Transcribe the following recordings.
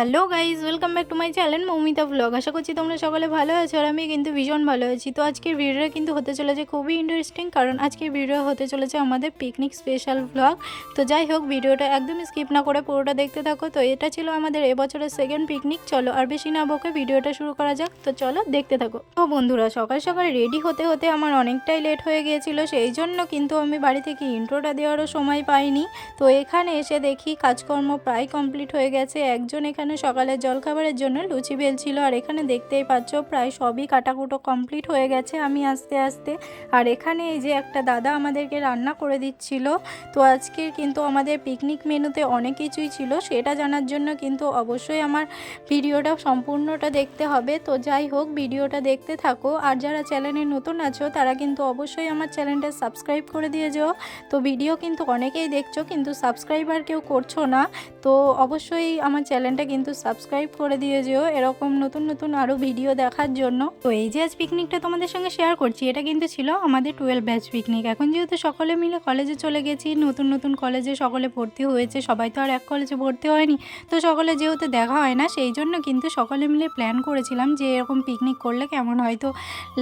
Hello guys welcome back to my channel Moumita vlog. আশা করছি তোমরা সকলে ভালো আছো আর আমি কিন্তু ভীষণ ভালো আছি। তো আজকের ভিডিওটা কিন্তু হতে চলেছে খুবই ইন্টারেস্টিং কারণ আজকের ভিডিও হতে চলেছে আমাদের পিকনিক স্পেশাল ব্লগ তো যাই হোক, ভিডিওটা একদমই স্কিপ না করে পুরোটা দেখতে থাকো। তো এটা ছিল আমাদের এবছরের সেকেন্ড পিকনিক চলো আর বেশি না বকে ভিডিওটা শুরু করা যাক। তো চলো দেখতে থাকো। তো বন্ধুরা, সকাল সকাল রেডি হতে হতে আমার অনেকটাই লেট হয়ে গিয়েছিল, সেই জন্য কিন্তু আমি বাড়ি থেকে ইন্ট্রোটা দেওয়ারও সময় পাইনি। তো এখানে এসে দেখি কাজকর্ম প্রায় কমপ্লিট হয়ে গেছে। একজন এখানে সকালের জলখাবারের জন্য লুচি বেলছিল। আর এখানে দেখতেই পাচ্ছ, প্রায় সবই কাটাকুটো কমপ্লিট হয়ে গেছে আমি আস্তে আস্তে। আর এখানে এই যে একটা দাদা আমাদেরকে রান্না করে দিচ্ছিল। তো আজকের কিন্তু আমাদের পিকনিক মেনুতে অনেক কিছুই ছিল, সেটা জানার জন্য কিন্তু অবশ্যই আমার ভিডিওটা সম্পূর্ণটা দেখতে হবে। তো যাই হোক, ভিডিওটা দেখতে থাকো। আর যারা চ্যানেলে নতুন আছো, তারা কিন্তু অবশ্যই আমার চ্যানেলটা সাবস্ক্রাইব করে দিয়ে যাও। তো ভিডিও কিন্তু অনেকেই দেখছ, কিন্তু সাবস্ক্রাইবার কেউ করছ না। তো অবশ্যই আমার চ্যানেলটা কিন্তু সাবস্ক্রাইব করে দিয়ে যেও। এরকম নতুন নতুন আরও ভিডিও দেখার জন্য। তো এই যে আজ পিকনিকটা তোমাদের সঙ্গে শেয়ার করছি, এটা কিন্তু ছিল আমাদের টুয়েলভ ব্যাচ পিকনিক এখন যেহেতু সকলে মিলে কলেজে চলে গেছি, নতুন নতুন কলেজে সকলে ভর্তি হয়েছে, সবাই তো আর এক কলেজে ভর্তি হয়নি। তো সকলে যেহেতু দেখা হয় না, সেই জন্য কিন্তু সকলে মিলে প্ল্যান করেছিলাম যে এরকম পিকনিক করলে কেমন হয়তো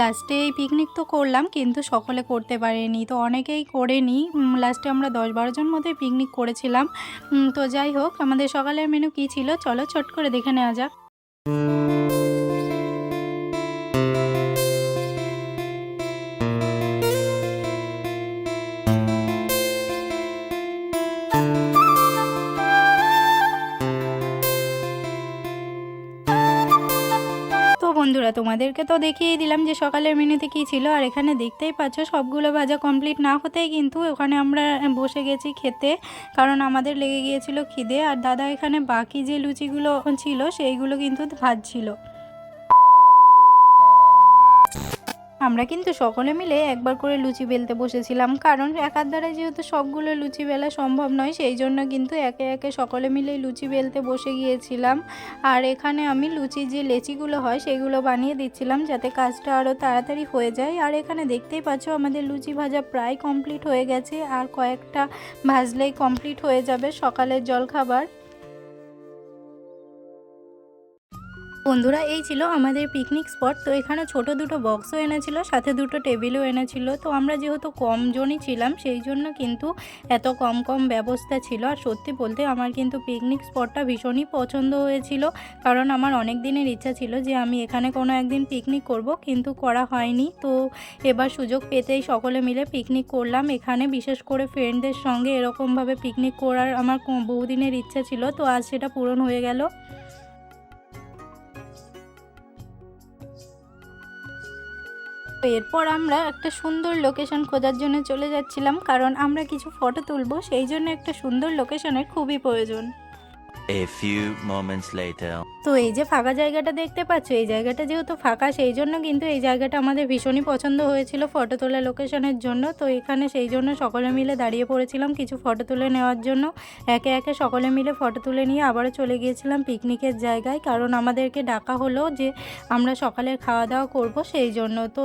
লাস্টে এই পিকনিক তো করলাম, কিন্তু সকলে করতে পারেনি। তো অনেকেই করেনি। লাস্টে আমরা দশ বারোজন মতোই পিকনিক করেছিলাম। তো যাই হোক, আমাদের সকালের মেনু কী ছিল? চলো ছোট করে দেখে নেওয়া যাক। তোমাদেরকে তো দেখিয়ে দিলাম যে সকালের মেনুতে কী ছিল, আর এখানে দেখতেই পাচ্ছ সবগুলো ভাজা কমপ্লিট না হতেই কিন্তু ওখানে আমরা বসে গেছি খেতে, কারণ আমাদের লেগে গিয়েছিল খিদে, আর দাদা এখানে বাকি যে লুচিগুলো ছিল সেইগুলো কিন্তু ভাজছিল। আমরা কিন্তু সকলে মিলে একবার করে লুচি বেলতে বসেছিলাম। কারণ একার দ্বারা যেহেতু সবগুলো লুচি বেলা সম্ভব নয়, সেই জন্য কিন্তু একে একে সকলে মিলে লুচি বেলতে বসে গিয়েছিলাম। আর এখানে আমি লুচি যে লেচিগুলো হয়, সেগুলো বানিয়ে দিচ্ছিলাম যাতে কাজটা আরও তাড়াতাড়ি হয়ে যায়। আর এখানে দেখতেই পাচ্ছ আমাদের লুচি ভাজা প্রায় কমপ্লিট হয়ে গেছে, আর কয়েকটা ভাজলেই কমপ্লিট হয়ে যাবে সকালের জলখাবার। বন্ধুরা, এই ছিল আমাদের পিকনিক স্পট তো এখানে ছোট দুটো বক্সও এনেছিল, সাথে দুটো টেবিলও এনেছিল। তো আমরা যেহেতু কমজনই ছিলাম, সেই জন্য কিন্তু এত কম কম ব্যবস্থা ছিল। আর সত্যি বলতে আমার কিন্তু পিকনিক স্পটটা ভীষণই পছন্দ হয়েছিল। কারণ আমার অনেক দিনের ইচ্ছা ছিল যে আমি এখানে কোনো একদিন পিকনিক করব, কিন্তু করা হয়নি। তো এবার সুযোগ পেতেই সকলে মিলে পিকনিক করলাম। এখানে বিশেষ করে ফ্রেন্ডদের সঙ্গে এরকমভাবে পিকনিক করার আমার বহুদিনের ইচ্ছা ছিল। তো আজ সেটা পূরণ হয়ে গেল। এরপর আমরা একটা সুন্দর লোকেশন খোঁজার জন্য চলে যাচ্ছিলাম, কারণ আমরা কিছু ফটো তুলবো, সেই জন্য একটা সুন্দর লোকেশনের খুবই প্রয়োজন। A few moments later. তো এই যে ফাঁকা জায়গাটা দেখতে পাচ্ছ, এই জায়গাটা যেহেতু ফাঁকা, সেই জন্য কিন্তু এই জায়গাটা আমাদের ভীষণই পছন্দ হয়েছিল ফটো তোলা লোকেশনের জন্য। তো এখানে সেই জন্য সকলে মিলে দাঁড়িয়ে পড়েছিলাম কিছু ফটো তুলে নেওয়ার জন্য। একে একে সকলে মিলে ফটো তুলে নিয়ে আবারও চলে গিয়েছিলাম পিকনিকের জায়গায়। কারণ আমাদেরকে ডাকা হলো যে আমরা সকালের খাওয়া দাওয়া করব সেই জন্য। তো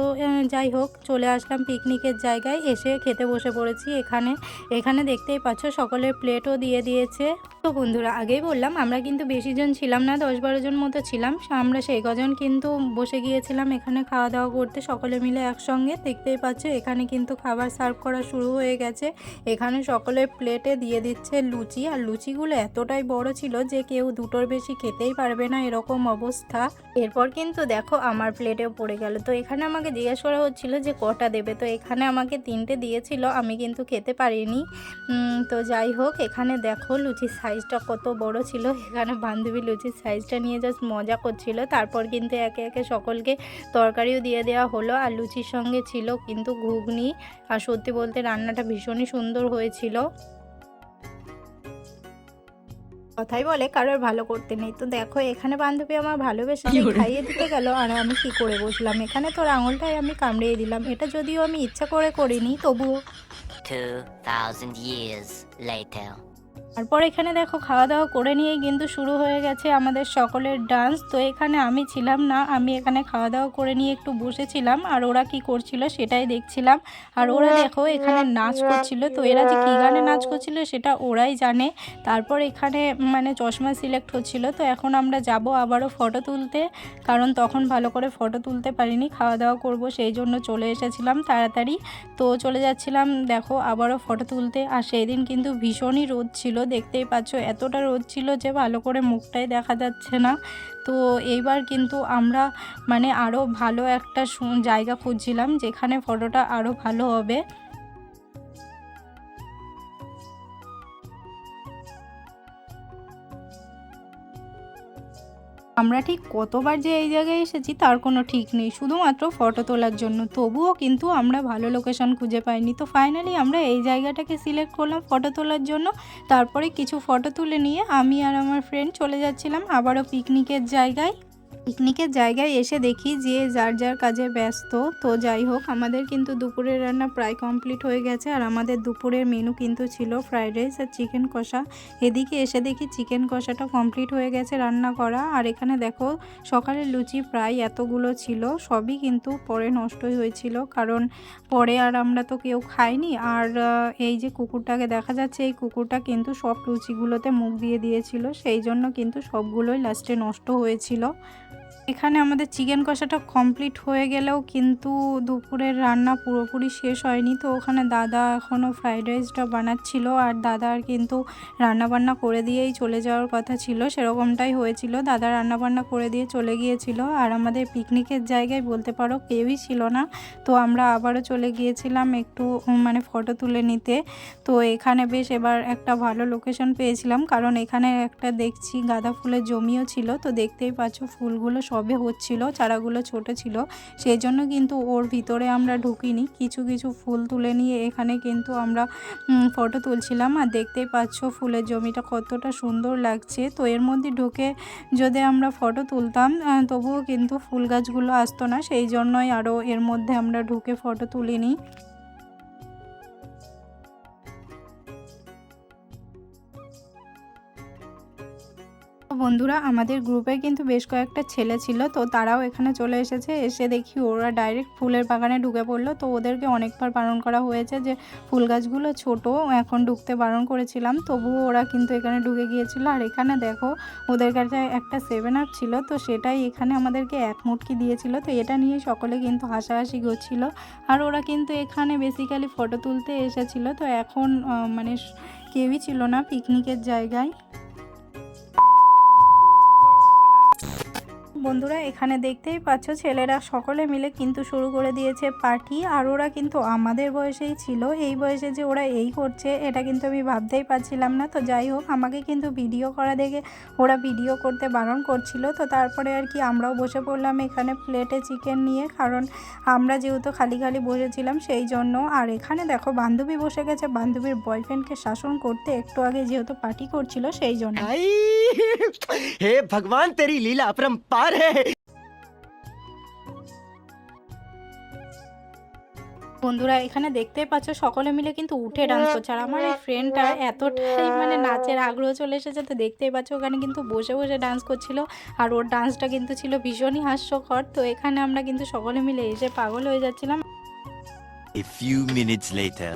যাই হোক, চলে আসলাম পিকনিকের জায়গায়। এসে খেতে বসে পড়েছি এখানে। এখানে দেখতেই পাচ্ছ, সকলের প্লেটও দিয়ে দিয়েছে। তো বন্ধুরা, আগেই বললাম, আমরা কিন্তু বেশি জন ছিলাম না দশ বারো জন মতো ছিলাম। আমরা সেই কজন কিন্তু বসে গিয়েছিলাম এখানে খাওয়া দাওয়া করতে, সকলে মিলে একসঙ্গে। দেখতেই পাচ্ছ, এখানে কিন্তু খাবার সার্ভ করা শুরু হয়ে গেছে। এখানে সকলের প্লেটে দিয়ে দিচ্ছে লুচি, আর লুচিগুলো এতটাই বড় ছিল যে কেউ দুটোর বেশি খেতেই পারবে না এরকম অবস্থা। এরপর কিন্তু দেখো, আমার প্লেটেও পড়ে গেল। তো এখানে আমাকে জিজ্ঞেস করা হচ্ছিল যে কটা দেবে? তো এখানে আমাকে তিনটে দিয়েছিল, আমি কিন্তু খেতে পারিনি। তো যাই হোক, এখানে দেখো লুচি লুচির সাইজটা কত বড় ছিল এখানে বান্ধবী লুচির সাইজটা নিয়ে জাস্ট মজা করছিল। তারপর কিন্তু একে একে সকলকে তরকারিও দিয়ে দেওয়া হলো আর লুচির সঙ্গে ছিল কিন্তু ঘুগনি। আর সত্যি বলতে রান্নাটা ভীষণই সুন্দর হয়েছিল। কথাই বলে কারোর ভালো করতে নেই। তো দেখো এখানে বান্ধবী আমার ভালোবেসে খাইয়ে দিতে গেল আর আমি কি করে বসলাম? এখানে তোর আঙুলটাই আমি কামড়িয়ে দিলাম। এটা যদিও আমি ইচ্ছা করে করিনি তবুও। 2,000 years later. তারপর এখানে দেখো খাওয়া দাওয়া করে নিয়েই কিন্তু শুরু হয়ে গেছে আমাদের সকলের ডান্স তো এখানে আমি ছিলাম না আমি এখানে খাওয়া দাওয়া করে নিয়ে একটু বসেছিলাম আর ওরা কি করছিল সেটাই দেখছিলাম। আর ওরা দেখো এখানে নাচ করছিল তো এরা যে কী গানে নাচ করছিল সেটা ওরাই জানে। তারপর এখানে মানে চশমা সিলেক্ট হচ্ছিল তো এখন আমরা যাব আবারও ফটো তুলতে। কারণ তখন ভালো করে ফটো তুলতে পারিনি খাওয়া দাওয়া করব সেই জন্য চলে এসেছিলাম তাড়াতাড়ি। তো চলে যাচ্ছিলাম দেখো আবারও ফটো তুলতে আর সেই দিন কিন্তু ভীষণই রোদ ছিল, দেখতেই পাচ্ছ এতটা রোদ ছিল যে ভালো করে মুখটাই দেখা যাচ্ছে না। তো এইবার কিন্তু আমরা মানে আরও ভালো একটা জায়গা খুঁজছিলাম, যেখানে ফটোটা আরও ভালো হবে। আমরা ঠিক কতবার যে এই জায়গায় এসেছি, তার কোনো ঠিক নেই। শুধুমাত্র ফটো তোলার জন্য। তবুও কিন্তু আমরা ভালো লোকেশন খুঁজে পাইনি। তো ফাইনালি আমরা এই জায়গাটাকে সিলেক্ট করলাম ফটো তোলার জন্য। তারপরে কিছু ফটো তুলে নিয়ে আমি আর আমার ফ্রেন্ড চলে যাচ্ছিলাম আবারও পিকনিকের জায়গায়। পিকনিকের জায়গায় এসে দেখি যে যার যার কাজে ব্যস্ত, তো যাই হোক, আমাদের কিন্তু দুপুরের রান্না প্রায় কমপ্লিট হয়ে গেছে। আর আমাদের দুপুরের মেনু কিন্তু ছিল ফ্রাইড রাইস আর চিকেন কষা। এদিকে এসে দেখি চিকেন কষাটা কমপ্লিট হয়ে গেছে রান্না করা। আর এখানে দেখো, সকালের লুচি প্রায় এতগুলো ছিল, সবই কিন্তু পরে নষ্টই হয়েছিল। কারণ পরে আর আমরা তো কেউ খাইনি। আর এই যে কুকুরটাকে দেখা যাচ্ছে, এই কুকুরটা কিন্তু সব লুচিগুলোতে মুখ দিয়ে দিয়েছিল। সেই জন্য কিন্তু সবগুলোই লাস্টে নষ্ট হয়েছিল। এখানে আমাদের চিকেন কষাটা কমপ্লিট হয়ে গেলেও কিন্তু দুপুরের রান্না পুরোপুরি শেষ হয়নি। তো ওখানে দাদা এখনও ফ্রাইড রাইসটা বানাচ্ছিল আর দাদার কিন্তু রান্না বান্না করে দিয়েই চলে যাওয়ার কথা ছিল, সেরকমটাই হয়েছিল। দাদা রান্না বান্না করে দিয়ে চলে গিয়েছিল আর আমাদের পিকনিকের জায়গায় বলতে পারো কেউই ছিল না। তো আমরা আবারও চলে গিয়েছিলাম একটু মানে ফটো তুলে নিতে। তো এখানে বেশ এবার একটা ভালো লোকেশন পেয়েছিলাম, কারণ এখানে একটা দেখছি গাঁদা ফুলের জমিও ছিল। তো দেখতেই পাচ্ছ ফুলগুলো সবে হচ্ছিল, চারাগুলো ছোট ছিল। সেই জন্য কিন্তু ওর ভিতরে আমরা ঢুকিনি। কিছু কিছু ফুল তুলে নিয়ে এখানে কিন্তু আমরা ফটো তুলছিলাম। আর দেখতেই পাচ্ছ ফুলের জমিটা কতটা সুন্দর লাগছে। তো এর মধ্যে ঢুকে যদি আমরা ফটো তুলতাম তবুও কিন্তু ফুল গাছগুলো আসতো না। সেই জন্যই আরও এর মধ্যে আমরা ঢুকে ফটো তুলিনি। বন্ধুরা, আমাদের গ্রুপে কিন্তু বেশ কয়েকটা ছেলে ছিল, তো তারাও এখানে চলে এসেছে। এসে দেখি ওরা ডাইরেক্ট ফুলের বাগানে ঢুকে পড়ল। তো ওদেরকে অনেকবার বারণ করা হয়েছে যে, ফুল গাছগুলো ছোট, এখন ঢুকতে বারণ করেছিলাম। তবুও ওরা কিন্তু এখানে ঢুকে গিয়েছিল। আর এখানে দেখো, ওদের কাছে একটা সেভেন আপ ছিল, তো সেটাই এখানে আমাদেরকে এক মুটকি দিয়েছিল। তো এটা নিয়ে সকলে কিন্তু হাসাহাসি করছিল। আর ওরা কিন্তু এখানে বেসিক্যালি ফটো তুলতে এসেছিল। তো এখন মানে কেউই ছিল না পিকনিকের জায়গায়। বন্ধুরা, এখানে দেখতেই পাচ্ছ ছেলেরা সকলে মিলে কিন্তু শুরু করে দিয়েছে পার্টি। আর ওরা কিন্তু আমাদের বয়সেই ছিল, এই বয়সে যে ওরা এই করছে, এটা কিন্তু আমি ভাবতেই পারছিলাম না। তো যাই হোক, আমাকে কিন্তু ভিডিও করা দেখে ওরা ভিডিও করতে বারণ করছিল। তো তারপরে আর কি আমরাও বসে পড়লাম এখানে প্লেটে চিকেন নিয়ে, কারণ আমরা যেহেতু খালি খালি বসেছিলাম সেই জন্য। আর এখানে দেখো, বান্ধবী বসে গেছে। বান্ধবীর বয়ফ্রেন্ডকে শাসন করতে একটু আগে যেহেতু পার্টি করছিল সেই জন্য। হে ভগবান, তেরি লীলা পার পারে বন্ধুরা এখানে দেখতেই পাচ্ছ সকলে মিলে কিন্তু উঠে ডান্স করছে। আর আমার এই ফ্রেন্ডটা এতটাই মানে নাচের আগ্রহ চলে এসেছে তো দেখতেই পাচ্ছ ওখানে কিন্তু বসে বসে ডান্স করছিল। আর ওর ডান্সটা কিন্তু ছিল ভীষণই হাস্যকর। তো এখানে আমরা কিন্তু সকলে মিলে এসে পাগল হয়ে যাচ্ছিলাম। A few minutes later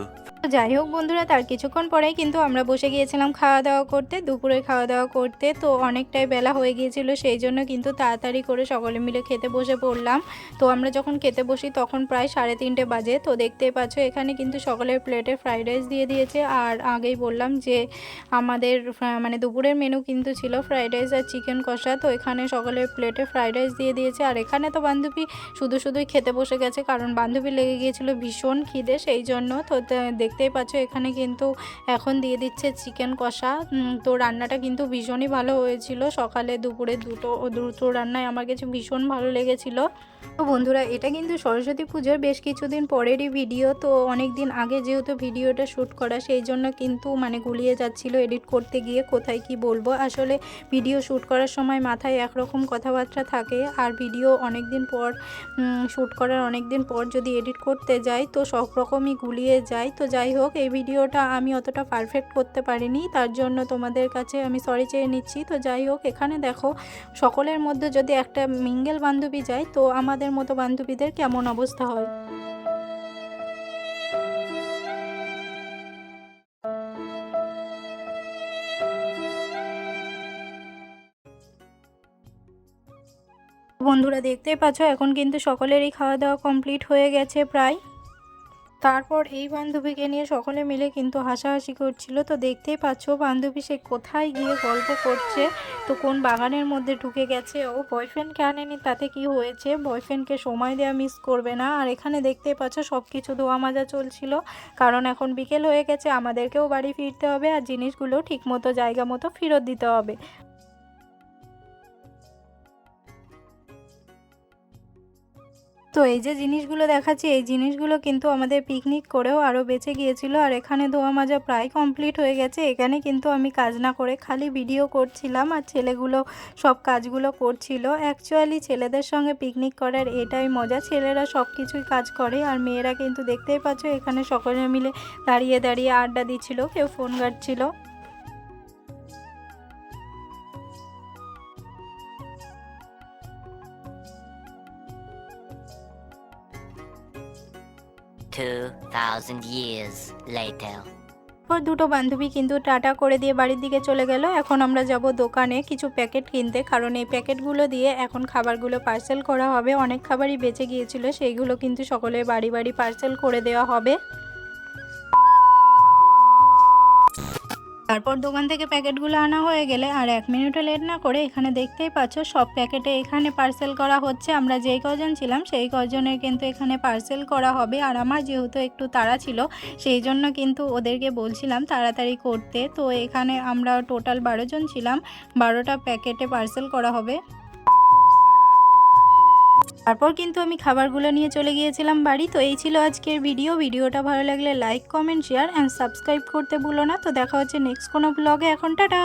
যাই হোক বন্ধুরা, তার কিছুক্ষণ পরেই কিন্তু আমরা বসে গিয়েছিলাম খাওয়া দাওয়া করতে, দুপুরে খাওয়া দাওয়া করতে। তো অনেকটাই বেলা হয়ে গিয়েছিল, সেই জন্য কিন্তু তাড়াতাড়ি করে সকলে মিলে খেতে বসে পড়লাম। তো আমরা যখন খেতে বসি তখন প্রায় সাড়ে তিনটে বাজে। তো দেখতেই পাচ্ছ, এখানে কিন্তু সকলের প্লেটে ফ্রাইড রাইস দিয়ে দিয়েছে। আর আগেই বললাম যে আমাদের মানে দুপুরের মেনু কিন্তু ছিল ফ্রাইড রাইস আর চিকেন কষা। তো এখানে সকলের প্লেটে ফ্রাইড রাইস দিয়ে দিয়েছে। আর এখানে তো বান্ধবী শুধু শুধুই খেতে বসে গেছে, কারণ বান্ধবী লেগে গিয়েছিল ভীষণ খিদে, সেই জন্য তো তা- দেখতেই পাচ্ছ, এখানে কিন্তু এখন দিয়ে দিচ্ছে চিকেন কষা। তো রান্নাটা কিন্তু ভীষণই ভালো হয়েছিল। সকালে দুপুরে দুটো দুটো রান্নায় আমার কাছে ভীষণ ভালো লেগেছিল। তো বন্ধুরা, এটা কিন্তু সরস্বতী পুজোর বেশ কিছুদিন পরেরই ভিডিও। তো অনেক দিন আগে যেহেতু ভিডিওটা শ্যুট করা, সেই জন্য কিন্তু মানে গুলিয়ে যাচ্ছিল এডিট করতে গিয়ে কোথায় কি বলব। আসলে ভিডিও শ্যুট করার সময় মাথায় একরকম কথাবার্তা থাকে আর ভিডিও অনেক দিন পর শ্যুট করার অনেক দিন পর যদি এডিট করতে যাই, তো সব রকমই গুলিয়ে যায়। তো যাই যাই হোক, এই ভিডিওটা আমি অতটা পারফেক্ট করতে পারিনি, তার জন্য তোমাদের কাছে আমি সরি চেয়ে নিচ্ছি। তো যাই হোক, এখানে দেখো, সকলের মধ্যে যদি একটা মিঙ্গেল বান্ধবী যায়, তো আমাদের মতো বান্ধবীদের কেমন অবস্থা হয়? বন্ধুরা দেখতেই পাচ্ছ, এখন কিন্তু সকলেরই খাওয়া দাওয়া কমপ্লিট হয়ে গেছে প্রায়। তারপর এই বান্ধবীকে নিয়ে সকলে মিলে কিন্তু হাসাহাসি করছিল। তো দেখতেই পাচ্ছ বান্ধবী সে কোথায় গিয়ে গল্প করছে, তো কোন বাগানের মধ্যে ঢুকে গেছে, ও বয়ফ্রেন্ডকে আনেনি, তাতে কি হয়েছে? বয়ফ্রেন্ডকে সময় দেওয়া মিস করবে না। আর এখানে দেখতেই পাচ্ছ সব কিছু ধোয়া মাজা চলছিল, কারণ এখন বিকেল হয়ে গেছে, আমাদেরকেও বাড়ি ফিরতে হবে, আর জিনিসগুলো ঠিকমতো জায়গা মতো ফেরত দিতে হবে। তো এই যে জিনিসগুলো দেখাচ্ছি, এই জিনিসগুলো কিন্তু আমাদের পিকনিক করেও আরও বেঁচে গিয়েছিল। আর এখানে ধোয়া মাজা প্রায় কমপ্লিট হয়ে গেছে। এখানে কিন্তু আমি কাজ না করে খালি ভিডিও করছিলাম আর ছেলেগুলো সব কাজগুলো করছিল। অ্যাকচুয়ালি ছেলেদের সঙ্গে পিকনিক করার এটাই মজা। ছেলেরা সব কিছুই কাজ করে আর মেয়েরা কিন্তু দেখতেই পাচ্ছ এখানে সকলে মিলে দাঁড়িয়ে দাঁড়িয়ে আড্ডা দিচ্ছিল, কেউ ফোন ঘাটছিল। Two thousand years later. পর দুটো বান্ধবী কিন্তু টাটা করে দিয়ে বাড়ির দিকে চলে গেল। এখন আমরা যাব দোকানে কিছু প্যাকেট কিনতে। কারণ এই প্যাকেটগুলো দিয়ে এখন খাবারগুলো পার্সেল করা হবে। অনেক খাবারই বেঁচে গিয়েছিল। সেইগুলো কিন্তু সকলে বাড়ি বাড়ি পার্সেল করে দেওয়া হবে। তারপর দোকান থেকে প্যাকেটগুলো আনা হয়ে গেলে আর এক মিনিটও লেট না করে এখানে দেখতেই পাচ্ছ সব প্যাকেটে এখানে পার্সেল করা হচ্ছে। আমরা যেই কজন ছিলাম সেই কজনের কিন্তু এখানে পার্সেল করা হবে। আর আমার যেহেতু একটু তাড়া ছিল, সেই জন্য কিন্তু ওদেরকে বলছিলাম তাড়াতাড়ি করতে। তো এখানে আমরা টোটাল বারো জন ছিলাম, বারোটা প্যাকেটে পার্সেল করা হবে। তারপর কিন্তু আমি খাবারগুলো নিয়ে চলে গিয়েছিলাম বাড়ি, তো এই ছিল আজকের ভিডিও ভিডিওটা ভালো লাগলে like comment share and subscribe করতে ভুলো না। তো দেখা হচ্ছে নেক্সট কোনো ব্লগে এখন টাটা!